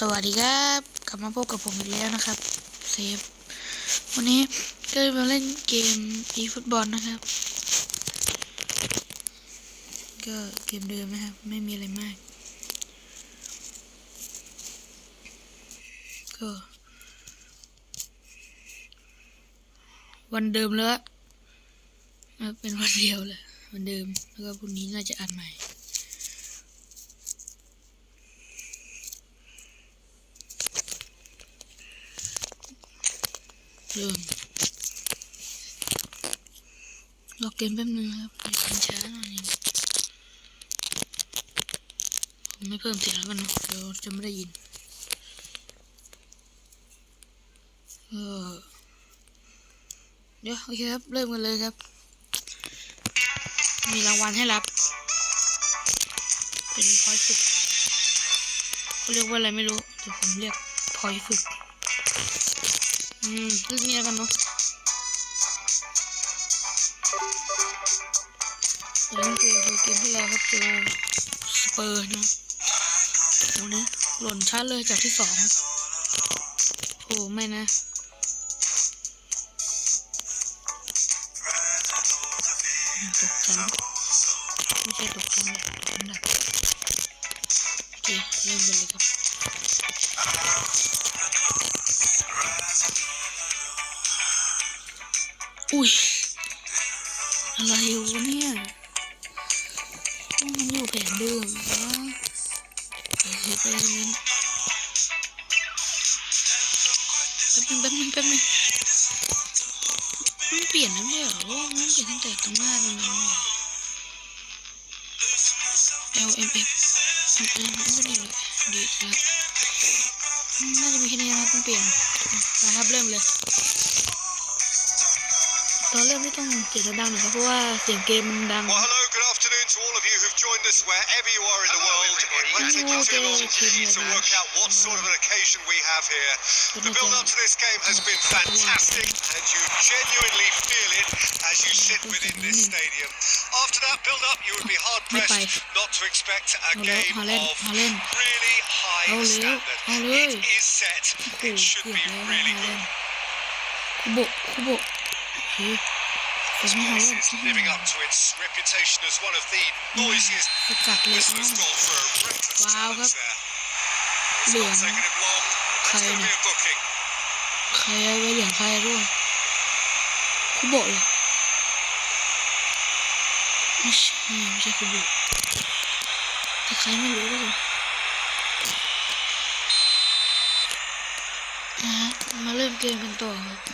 สวัสดีครับ กลับมาพบกับผมอีกแล้วนะครับ เซฟวันนี้ก็มาเล่นเกมอีฟุตบอลนะครับก็เกมเดิมนะครับ ไม่มีอะไรมาก ก็ วันเดิมแล้วเป็นวันเดียวเลยวันเดิม แล้วก็พรุ่งนี้น่าจะอัดใหม่เริ่มรอเกมแป๊บนึงครับมันช้าหน่อยนึงผมไม่เพิ่มเสียงแล้วกันนะเดี๋ยวจะไม่ได้ยินเออเดี๋ยว โอเคครับ เริ่มกันเลยครับ มีรางวัลให้รับ เป็นพอยฝึกเขาเรียกว่าอะไรไม่รู้แต่ผมเรียกพอยฝึกอืมดูนี่แล้กันเนาะเล่นเกมคืเกมที่แล้วก็เจอสเปอร์นะโหนะหล่นชัดเลยจากที่สองโหไม่นะตกชั้นไม่ใช่ตกชั้นยนะโอเคเริ่มกันเลยครับอุ้ยอะไรอยู่เนี่ย มันอยู่แผนเดิมนะเฮ้ยไปนั้นเป็นึงแป๊บนึงแป๊บนึงมันเปลี่ยนนะนี่เหรอมันเปลี่ยนตั้งแต่ตรงหน้าตรงนั้น L M X มันเป็นมันเป็อดีดีแล้วน่าจะมีแค่นี้นะต้องเปลี่ยนนะครับเริ่มเลย Well, hello, good afternoon to all of you who've joined us wherever you are in the world. It won't take to work out what sort of an occasion we have here. The build up to this game has been fantastic, and you genuinely feel it as you sit within this stadium. After that build up, you would be hard pressed not to expect a game of really high standard. It is set, it should be really good. Hey, there's one alone. Living up to its reputation as one of the noisiest whistler's goal for a reckless wow, challenge there. It's not taken him long. That's going to be a booking. ใครเอาไว้เหรียญใครร่วงคุโบะเหรอไม่ใช่ไม่ใช่คุโบะแต่ใครไม่รู้ด้วยนะฮะมาเริ่มเกมกันต่อครับ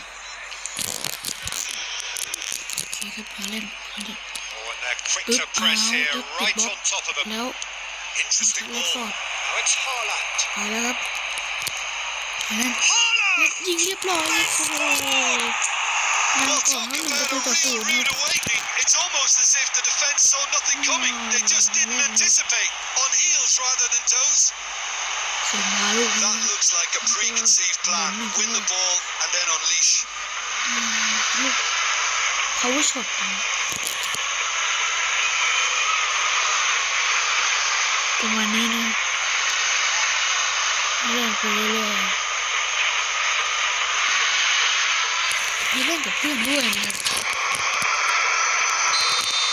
it, find it, find it. Oh, and they're quick Oop, to press uh, here, uh, right on top of them. No. Interesting ball. Now it's Haaland. Haaland up. Haaland. Haaland! ยิงเรียบร้อยโอ้โหนำก่อนหนึ่งประตูต่อศูนย์ oh. It's almost as if the defence saw nothing oh, coming. They just didn't anticipate. On heels rather than toes. That looks like a preconceived plan. Win the ball. power s h o t ตัวะนี้นะเล่นไปเรื่อยๆมีเล่นกับเพื่อนด้วยนะ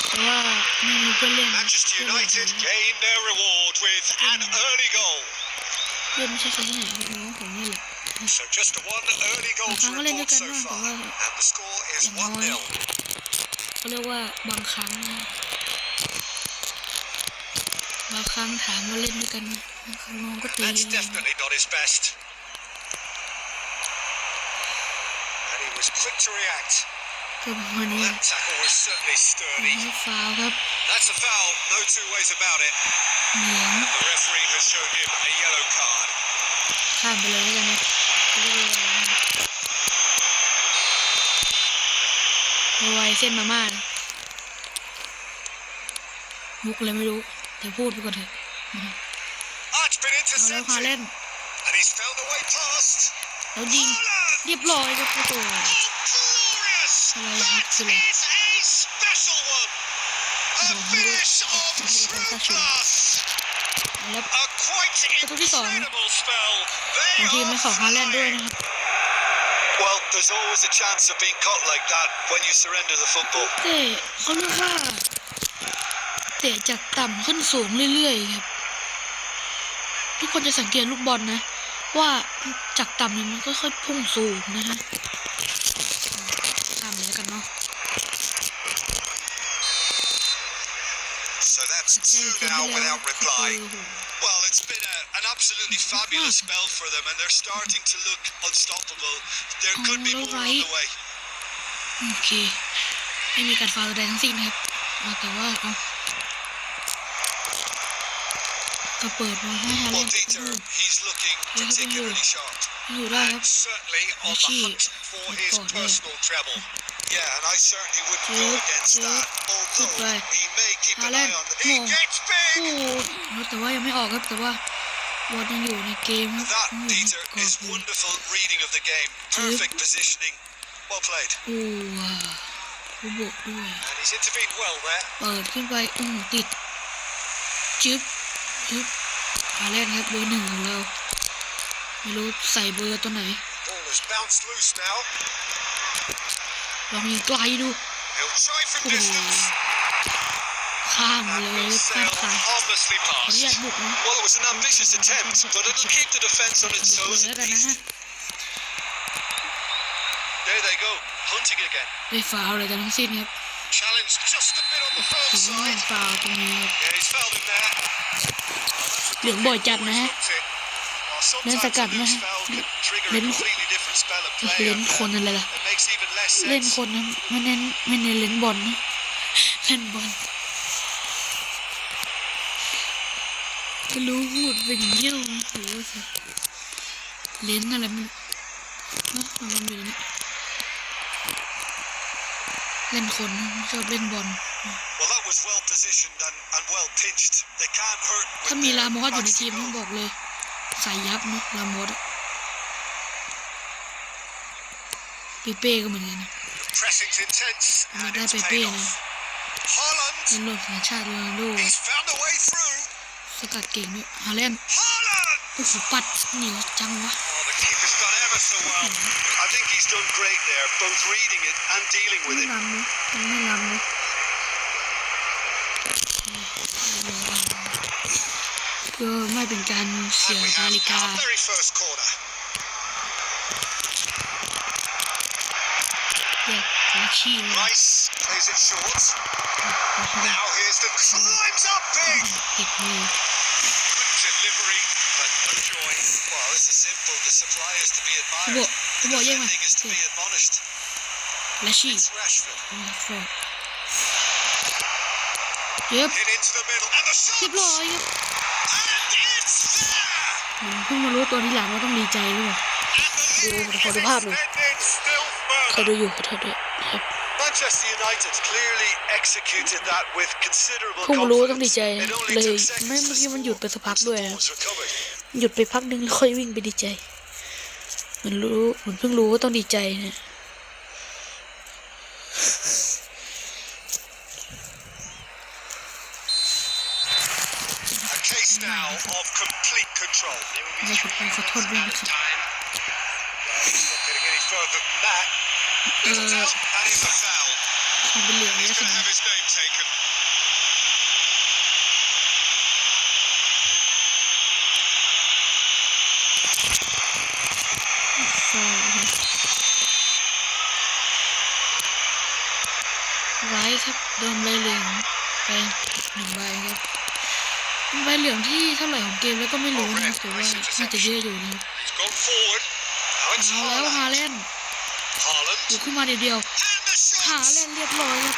แต่ว่าไม่ีเพื่อนเล่นเพื่อนเล่นเล่นไม่ใช่ใครที่ไหนไม่รู้ผมนี่แหละ So just one early goal บางครั้งก็เล่นด้วย report กัน so บ้างแต่ far. ว่า And the score is อย่างน้อย 1-0. เขาเรียกว่าบางครั้งนะบางครั้งถามว่าเล่นด้วยกันไหมบางครั้งน้องก็ตี That's กัน definitely not his best. And he was quick to react. ก็ประมาณนี้ That tackle was certainly ไม่ sturdy. ฟาวครับ That's a foul, no two ways about it. เหนียง The referee has shown him a yellow card. ข้ามไปเลยแล้วกันนะรวยเส้นมาม่านะมุกเลยไม่รู้แต่พูดไปก่อนเถอะเอาแล้วพาเล่นแล้วยิงเรียบร้อยครับโอ้โหอะไรครับคืออะไรโอ้โหัดชุดแล้วประตูที่สองของทีมมาขอฮาแลนด์ด้วยนะครับ Well, there's always a chance of being caught like that when you surrender the football. เตะคขาเรียก่าเตะจากต่ำขึ้นสูงเรื่อยๆ ครับ ทุกคนจะสังเกตลูกบอลนะ ว่าจากต่ำเนี่ยมันค่อยๆพุ่งสูงนะฮะทำมนี้กันเนาะ So that's two now without reply. absolutely fabulous spell for them, and they're starting to look unstoppable. There oh, could be more on the way. Okay. โอเคไม่มีการฟาวใดทั้งสิ้นครับแต่ว่าเอาก็เปิดมาให้ฮาร์เลนแล้วก็อยู่อยู่ได้ครับอาชีพก่อนเลย oh. oh, Yeah, and I certainly wouldn't go against that. Although he may keep an eye on the. He gets big. แต่ว่ายังไม่ออกครับแต่ว่าบอลยังอยู่ในเกมครับอยโ่ในกโอบอยู่โอ้ผู้บวกด้วย เปิดขึ้นไปอืมติดจึ๊บจึ๊บหาเล่นครับเบอร์หนึ่งของเราไม่รู้ใส่เบอร์ตัวไหน ลองยิงไกลดู โอ้โหข้ามเลยข้ามขาเรียดบุกนะบุกเล้กันนะฮะได้ฟาวเลยกันทั้งสิ้นครับถือว่าเป็นฟาวตรงนี้ครับเหลืองบ่อยจัดนะฮะเล่นสกัดนะฮะเล่นเล่นคนอะไรล่ะเล่นคนนะไม่เน้นไม่เน้นเล่นบอลนะเล่นบอลก็รู้หูดเป็น่งเงี้ยวหูสิเลนอะไรมันนาะมันเป็งนเล่นคน ชอบเล่นบอลถ้ามีลามอสอยู่ในทีมต้องบอกเลย ใส่ยับนะลามอสปีเป้ก็เหมือนกันนะมาได้ปีเป้นะเป็นลลกขางชาติโรนัลโด Oh, so well. I think he's done great there, both reading it and dealing with it. my! very first ไม่นำเลยก็ไม่เป็นการเสียนาฬิกาเด็กของชีนะ Rice plays it short. Now here's the climbs up big. กูบอกกูบอกแย่งมาและชีเย็บเรียบร้อยครับมเพิ่งมรู้ตัวทีหลังว่าต้องดีใจด้ยดูขอดูภาพหน่ยใครดูอยู่ขอโทด้ยครับ Manchester United clearly executed ย h a t with c o n s ย d e r a b l e c o n ผมรู้ต้องดีใจ เลยไม่เมื่อกี้มันหยุดไปสักพักด้วยหยุดไปพักนึงแล้วค่อยวิ่งไปดีใจเหมือนรู้เหมือนเพิ่งรู้ว่าต้องดีใจเนี่ยนี่คุณไปขอโทษด้วยนะครับเโดนใบเหลืองไปหนึ่งใบครับใบเหลืองที่เท่าไหร่ของเกมแล้วก็ไม่รู้นะแต่ว่าน่าจะเยอะอยู่นะครับเอาแล้วฮาเล่นอยู่ขึ้นมาเดียวหาเล่นเรียบร้อยครับ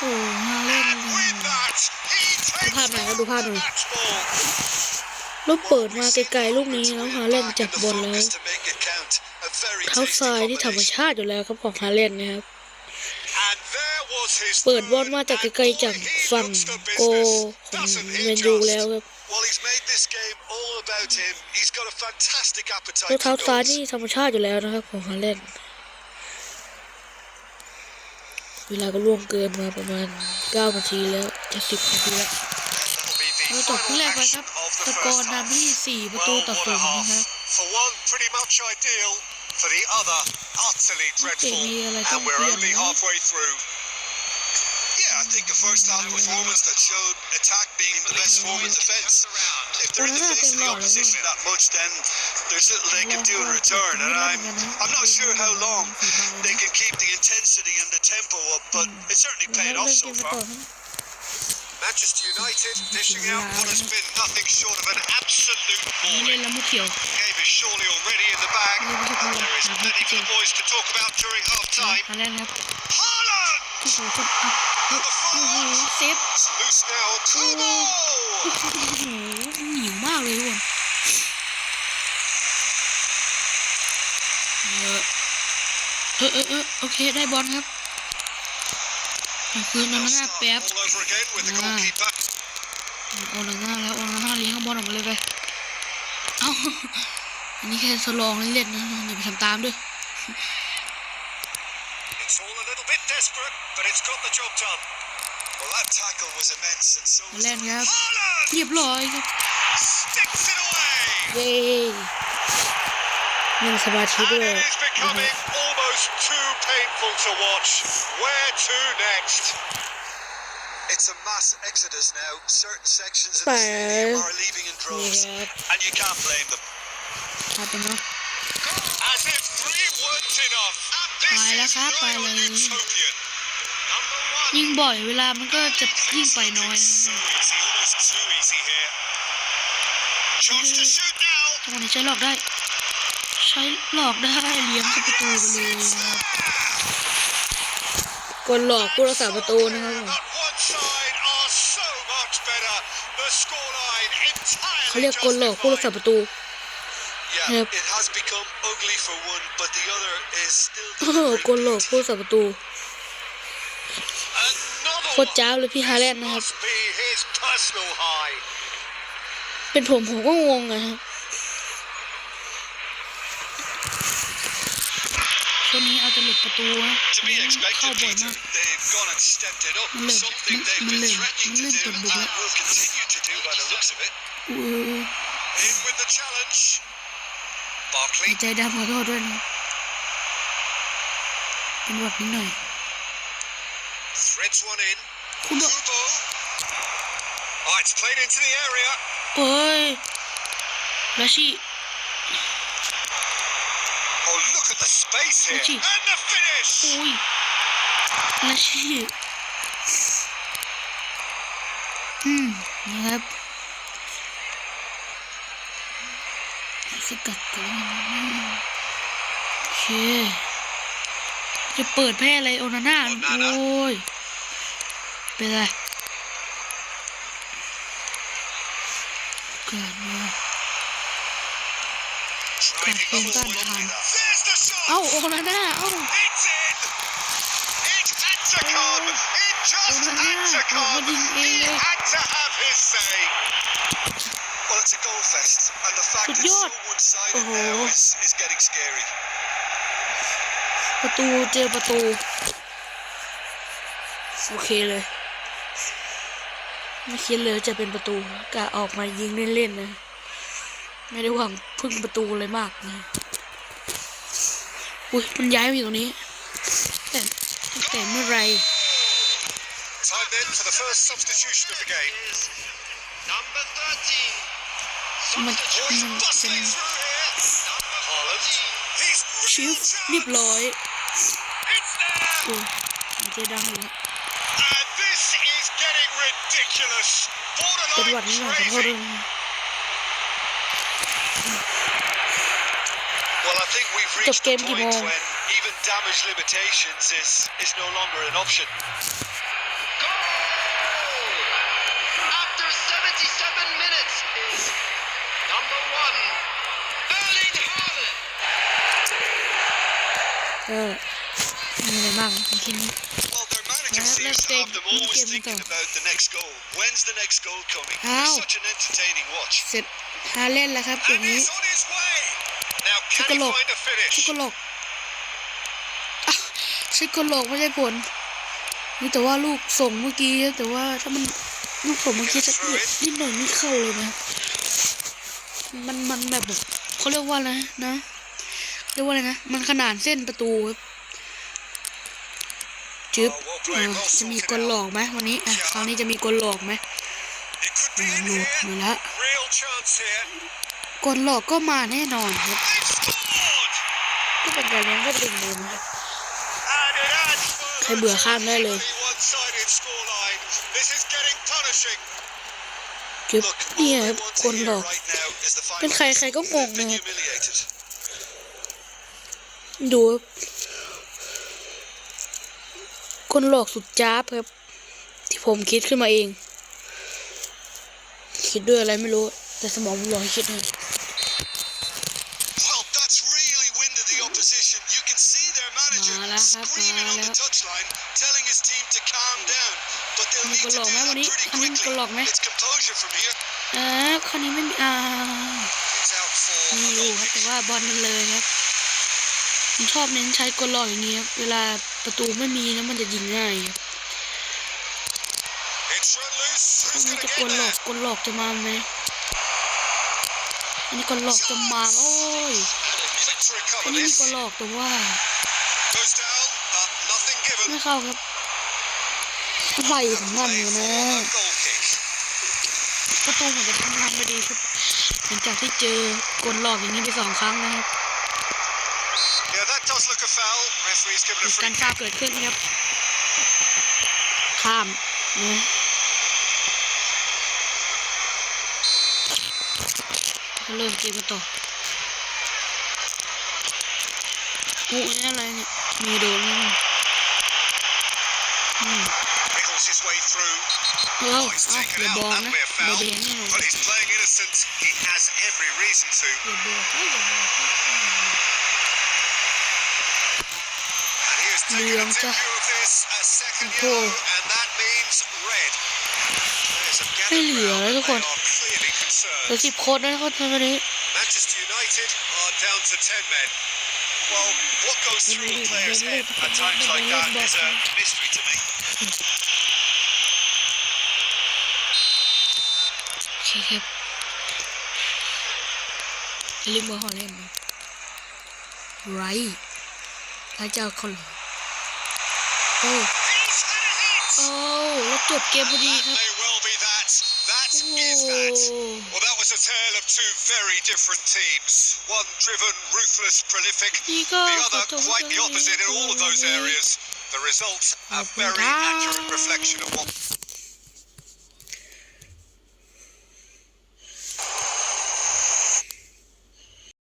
โอ้ฮาเล่น ดูภาพหน่อยครับดูภาพหน่อยลูกเปิดมาไกลๆลูกนี้แล้วฮาเล่นจับบอลแล้วเท้าซ้ายที่ธรรมชาติอยู่แล้วครับของฮาเล่นนะครับเปิดบอลมาจากไกลๆจากฝั่งโกของเมนยูแล้วครับเท้าซ้ายนี่ธรรมชาติอยู่แล้วนะครับของฮาเล่นเวลาก็ล่วงเกินมาประมาณ9นาทีแล้วจะ10นาทีแล้วเราจบทรึ่แรกไปครับตะกอนนำที่4ประตูต่อ2นะครับเกมมีอะไรต้องเปลี่ยนนะ I think a first half performance that showed attack being the best form of defence. If they're in the face of the opposition that much, then there's little they can do in return. And I'm, I'm not sure how long they can keep the intensity and the tempo up, but hmm. it certainly paid off so far. Manchester United dishing out what has been nothing short of an absolute morning. The game is surely already in the bag, and there is plenty for the boys to talk about during half time. โอ้โหจะอัพโอ้โเซฟโอ้โหหนีมากเลยทุกคนเออเออเออโอเคได้บอลครับคือนอนหน้าแป๊บโอนหน้าแล้วโอนหน้าเลี้ยงบอลออกมาเลยไปเอ้าอันนี้แค่สลองเล่นๆนะอย่าไปทำตามด้วย desperate, but it's got the job done. Well, that tackle was immense, and so was uh, Sticks it away! And it is becoming almost too painful to watch. Where to next? It's a mass exodus now. Certain sections of the stadium are leaving in droves, and you can't blame them. As if three weren't enough. ไปแล้วครับไปเลยยิ่งบ่อยเวลามันก็จะยิ่งไปน้อยตรงนี้ใช้หลอกได้ ใช้หลอกได้เลี้ยงประตูไปเลยครับกดหลอกผู้รักษาประตูนะครับเขาเรียกกนหลอกผู้รักษาประตูครับกลโลกผู้สับประตูโคตรจ้าเลยพี่ฮาแลนนะครับเป็นผมผมก็งงนะครับคนนี้เอาจะหลุดประตูฮะเข้าบ่อยมากมันเล่นมันเล่นมันเล่นตบบุกแล้วใจดำขอโทษด้วยนะเป็นแบบนี้หน่อยคุณบอกเฮ้ยลาชิ Oh, look at the space here. Lucky. And the finish. Oi. Lucky. อืมนะครับสกัดกันโอเคจะเปิดแพ่อะไรโอนาน่าโอ้ยเป็นไรเกิดมาการเป็นต้านทานเอ้าโอนาน่าเอ้าโอนาน่าออกมายิงเองสุดยอดโอ้โหประตูเจอประตู โอเคเลยไม่คิดเลยจะเป็นประตูกะออกมายิงเล่นๆนะไม่ได้หวังพึ่งประตูเลยมากนะอุ้ยมันย้ายมาอยู่ตรงนี้ แต่แต่เมื่อไรมันมันมัน o ชิฟเรียบร้อยโอ้เจดังเลยเป็นวันนี้หน่อยขอโทษด้วย Well, I think we've reached point when even damage limitations is is no longer an option. ก็มีอะไรบ้างที่นี้แล้วเล่นเกมเกมต่ออาเสร็จหาเล่นแล้วครับอย่างนี้ชุกโลกชุกโลกชุกโลกไม่ใช่ผลมีแต่ว่าลูกส่งเมื่อกี้แต่ว่าถ้ามันลูกส่งเมื่อกี้จะเอียดนิดหน่อยไม่เข้าเลยนะ มันมันแบบเขาเรียกว่าอะไรนะรียกว่าอะไรนะ มันขนาดเส้นประตูจึ๊บ จะมีกลหลอกไหมวันนี้ อ่ะ คราวนี้จะมีกลหลอกไหมหลุดมาละกลหลอกก็มาแน่นอนครับก็เป็นการเล่นยงก็เป็นเลินะใครเบื่อข้ามได้เลยจึ๊บเนี่ยคนหลอก เป็นใครใครก็งงเลยดูครับคนหลอกสุดจ้าบครับที่ผมคิดขึ้นมาเอง คิดด้วยอะไรไม่รู้ แต่สมองผมหลอกคิดนะ manager screaming on the touchline, telling his team to calm down. But they'll need to do that pretty quickly. It's composure from here. เออคนนี้ไม่มีอ่าไม่รู้แต่ว่าบอลมันเลยครับผมชอบเน้นใช้กลออย่างนี้ครับเวลาประตูไม่มีนะ มันจะยิงง่ายอันนี้จะกลหลอกกลหลอกจะมาไหมอันนี้กลหลอกจะมาโอ้ยอันนี้มีกลหลอกแต่ว่าไม่เข้าครับอะไรของมันอยู่นะประตูเหมือนจะทำงานไม่ดีครับ หลังจากที่เจอกลหลอกอย่างนี้ไปสองครั้งนะครับมีการฆ่าเกิดขึ้นครับข้ามนี่ะเริ่มเกมต่อหูนี่อะไรเนี่ยมีโดนอืมเอ้าเอาเดบอนนะเดบอนเนี่ยเดบอนเฮ้ยเดบอนเฮ้ยเหลืองจ้ะโหไม่เหลือแล้วทุกคนเหลือสิบคนนะทุกคนทำวันนี้โอเคครับลืมเบอร์ของเล่นไรไรเจ้าคนหรอโอ้โอ้แล้วจบเกมพอดีครับ oh. oh, Well, that was a tale of two very different teams. One driven, ruthless, prolific. The other quite the opposite in all of those areas. The results are very accurate reflection of what.